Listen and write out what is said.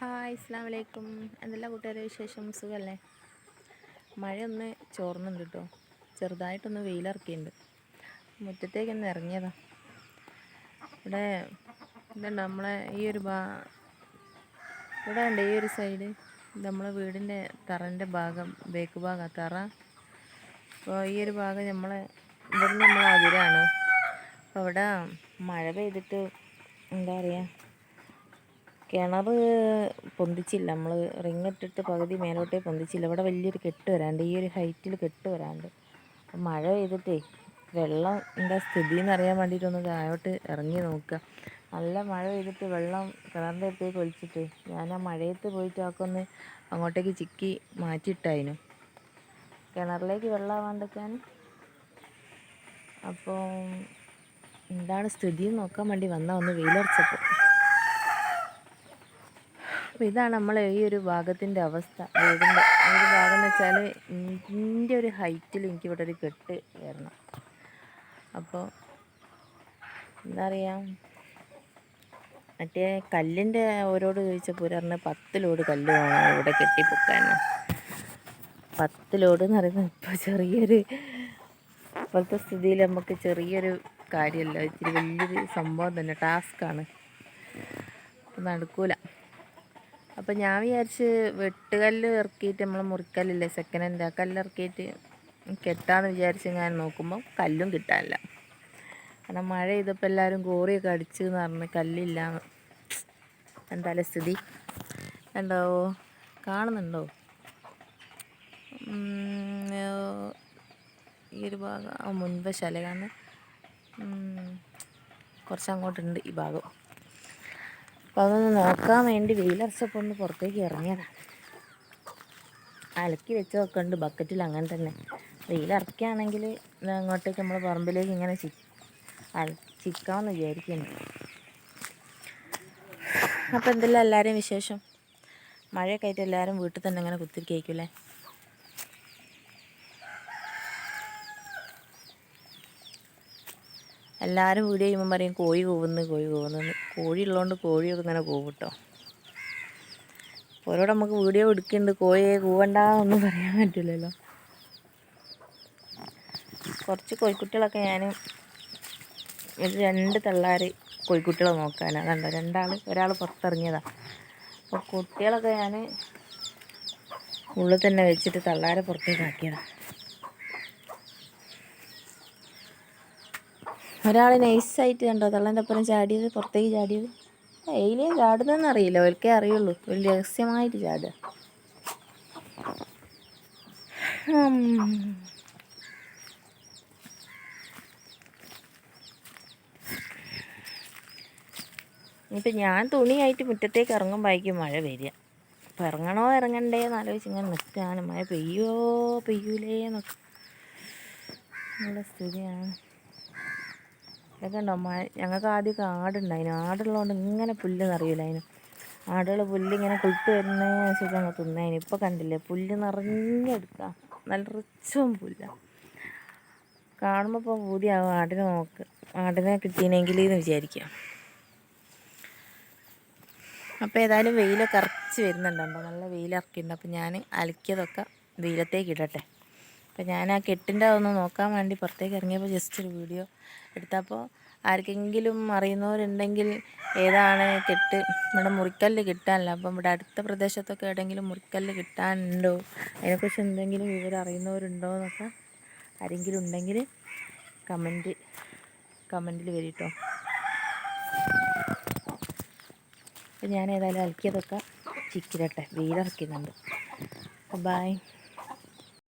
Hi ഇസ്ലാം വലൈക്കും എന്തെല്ലാം കൂട്ടുകാരെ വിശേഷം? സുഖമല്ലേ മഴയൊന്ന് ചോർന്നുണ്ട് കേട്ടോ ചെറുതായിട്ടൊന്ന് വെയിലിറക്കിയിട്ടുണ്ട് മുറ്റത്തേക്കൊന്ന് ഇറങ്ങിയതാ. ഇവിടെ ഇതുണ്ട് നമ്മളെ ഈ ഒരു ഭാ ഇവിടെ ഉണ്ട് ഈ ഒരു സൈഡ്? നമ്മളെ വീടിന്റെ തറന്റെ ഭാഗം ബേക്ക് ഭാഗം തറ. അപ്പോൾ ഈ ഒരു ഭാഗം നമ്മളെ ഇവിടെ നമ്മളെ അതിരാണ്. അപ്പോൾ അവിടെ മഴ പെയ്തിട്ട് എന്താ പറയുക കിണർ പൊന്തിച്ചില്ല. നമ്മൾ റിങ് ഇട്ടിട്ട് പകുതി മേലോട്ടേ പൊന്തിച്ചില്ല. ഇവിടെ വലിയൊരു കെട്ട് വരാണ്ട്. ഈ ഒരു ഹൈറ്റിൽ കെട്ട് വരാണ്ട്. അപ്പം മഴ പെയ്തിട്ടേ വെള്ളം എന്താ സ്ഥിതി എന്ന് അറിയാൻ വേണ്ടിയിട്ടൊന്ന് താഴോട്ട് ഇറങ്ങി നോക്കുക നല്ല മഴ പെയ്തിട്ട് വെള്ളം കിണറിന്റെ അടുത്തേക്ക് ഒളിച്ചിട്ട് ഞാൻ ആ മഴയത്ത് പോയിട്ട് ആക്കൊന്ന് അങ്ങോട്ടേക്ക് ചിക്കി മാറ്റിയിട്ടായിരുന്നു കിണറിലേക്ക് വെള്ളം ആവാണ്ടിരിക്കാൻ അപ്പോൾ എന്താണ് സ്ഥിതി നോക്കാൻ വേണ്ടി വന്നാൽ ഒന്ന് വെയിലടിച്ചപ്പോൾ അപ്പോൾ ഇതാണ് നമ്മളെ ഈ ഒരു ഭാഗത്തിന്റെ അവസ്ഥ. വീടിന്റെ ഒരു ഭാഗം എന്ന് വെച്ചാൽ ഇതിന്റെ ഒരു ഹൈറ്റിൽ എനിക്ക് ഇവിടെ ഒരു കെട്ട് വരണം. അപ്പോൾ എന്താ പറയുക മറ്റേ കല്ലിന്റെ ഓരോട് ചോദിച്ചപ്പോൾ പറഞ്ഞ പത്ത് ലോഡ് കല്ല് വേണം ഇവിടെ കെട്ടിപ്പൊക്കാൻ പത്ത് ലോഡ് എന്ന് പറയുന്നത് ഇപ്പോൾ ചെറിയൊരു ഇപ്പോഴത്തെ സ്ഥിതിയിൽ നമുക്ക് ചെറിയൊരു കാര്യമല്ല. ഇത്തിരി വലിയൊരു സംഭവം തന്നെ ടാസ്ക്കാണ്. നടക്കൂല. അപ്പം ഞാൻ വിചാരിച്ച് വെട്ടുകല്ല് ഇറക്കിയിട്ട് നമ്മൾ മുറിക്കല്ലില്ലേ സെക്കൻഡ് ഹാൻഡ് ആ കല്ല് ഇറക്കിയിട്ട് കെട്ടാന്ന് വിചാരിച്ച് ഞാൻ നോക്കുമ്പോൾ കല്ലും കിട്ടാനില്ല. കാരണം മഴ ചെയ്തപ്പോൾ എല്ലാവരും കോറിയൊക്കെ അടിച്ചു എന്ന് പറഞ്ഞ് കല്ലില്ല. എന്തായാലും സ്ഥിതി? ഉണ്ടാവോ കാണുന്നുണ്ടോ? ഈ ഒരു ഭാഗം മുൻപ് കാരണം കുറച്ച് അങ്ങോട്ടുണ്ട് ഈ ഭാഗം. അപ്പോൾ അതൊന്ന് നോക്കാൻ വേണ്ടി വെയിലറച്ചപ്പോൾ ഒന്ന് പുറത്തേക്ക് ഇറങ്ങിയതാണ് അലക്കി വെച്ച് നോക്കുന്നുണ്ട് ബക്കറ്റിൽ അങ്ങനെ തന്നെ. വെയിലിറക്കുകയാണെങ്കിൽ അങ്ങോട്ടേക്ക് നമ്മൾ പറമ്പിലേക്ക് ഇങ്ങനെ ചി അല ചിക്കാമെന്ന് വിചാരിക്കുന്നു. അപ്പോൾ എന്തെല്ലാം എല്ലാവരെയും വിശേഷം? മഴയൊക്കെ ആയിട്ട് എല്ലാവരും വീട്ടിൽ തന്നെ ഇങ്ങനെ കുത്തിരിക്കയില്ലേ എല്ലാവരും വീഡിയോ ചെയ്യുമ്പോൾ പറയും കോഴി കൂവുന്നു കോഴി കൂവുന്നു. കോഴി ഉള്ളതുകൊണ്ട് കോഴിയൊക്കെ ഇങ്ങനെ കൂവും കേട്ടോ ഓരോട് നമുക്ക് വീഡിയോ എടുക്കുന്നുണ്ട് കോഴിയെ കൂവണ്ടെന്നൊന്നും പറയാൻ പറ്റില്ലല്ലോ. കുറച്ച് കോഴിക്കുട്ടികളൊക്കെ ഞാൻ രണ്ട് തള്ളാർ കോഴിക്കുട്ടികളെ നോക്കാനാണ് കണ്ടോ? രണ്ടാൾ ഒരാൾ പുറത്തിറങ്ങിയതാണ് അപ്പോൾ കുട്ടികളൊക്കെ ഞാൻ ഉള്ളിൽ തന്നെ വെച്ചിട്ട് തള്ളാരെ പുറത്തേക്ക് ആക്കിയതാണ് ഒരാൾ നൈസായിട്ട് കണ്ടോ? തള്ളന്റെ അപ്പുറം ചാടിയത് പുറത്തേക്ക് ചാടിയത്. എയിലിയും ചാടുന്നതെന്ന് അറിയില്ല. ഒരിക്കേ അറിയുള്ളൂ. ഒരു രഹസ്യമായിട്ട് ചാടുക. ഇപ്പം ഞാൻ തുണിയായിട്ട് മുറ്റത്തേക്ക് ഇറങ്ങുമ്പോഴേക്കും മഴ വരിക. അപ്പം ഇറങ്ങണോ ഇറങ്ങണ്ടേ എന്ന് ആലോചിച്ച് ഇങ്ങനെ നിൽക്കുകയാണ്. മഴ പെയ്യോ പെയ്യൂലേ എന്നൊക്കെ. നല്ല സ്ഥിതിയാണ്. ഇതൊക്കെ മഴ ഞങ്ങൾക്ക് ആദ്യമൊക്കെ ആടുണ്ടായിന്. ആടുള്ളതുകൊണ്ട് ഇങ്ങനെ പുല്ല് നിറയില്ല അതിന് ആടുകൾ പുല്ല് ഇങ്ങനെ വരുന്ന വെച്ചിട്ട് ഞങ്ങൾ തിന്നതിന് കണ്ടില്ലേ? പുല്ല് നിറഞ്ഞെടുക്കുക നല്ല റിച്ചും പുല്ല. കാണുമ്പോൾ ഇപ്പോൾ പൂതിയാവും ആടിനെ നോക്ക്. ആടിനെ കിട്ടിയിനെങ്കിൽ എന്ന് വിചാരിക്കാം. അപ്പോൾ ഏതായാലും വെയിലൊക്കെ ഇറച്ച് വരുന്നുണ്ടോ നല്ല വെയിലിറക്കിയിട്ടുണ്ട്. അപ്പോൾ ഞാൻ അലക്കിയതൊക്കെ വെയിലത്തേക്ക് ഇടട്ടെ. അപ്പോൾ ഞാൻ ആ കെട്ടിന്റെ അതൊന്ന് നോക്കാൻ വേണ്ടി പുറത്തേക്ക് ഇറങ്ങിയപ്പോൾ ജസ്റ്റ് ഒരു വീഡിയോ എടുത്തപ്പോൾ ആർക്കെങ്കിലും അറിയുന്നവരുണ്ടെങ്കിൽ ഏതാണ് കെട്ട് ഇവിടെ മുറിക്കല്ല് കിട്ടാനില്ല. അപ്പം ഇവിടെ അടുത്ത പ്രദേശത്തൊക്കെ എവിടെയെങ്കിലും മുറിക്കല്ല് കിട്ടാനുണ്ടോ? അതിനെക്കുറിച്ച് എന്തെങ്കിലും വിവരം അറിയുന്നവരുണ്ടോ എന്നൊക്കെ ആരെങ്കിലും ഉണ്ടെങ്കിൽ കമന്റ് കമന്റിൽ വരിട്ടോ അപ്പം ഞാൻ ഏതായാലും അലക്കിയതൊക്കെ ചിക്കിരട്ടെ വെയിലിറക്കുന്നുണ്ട് ബൈ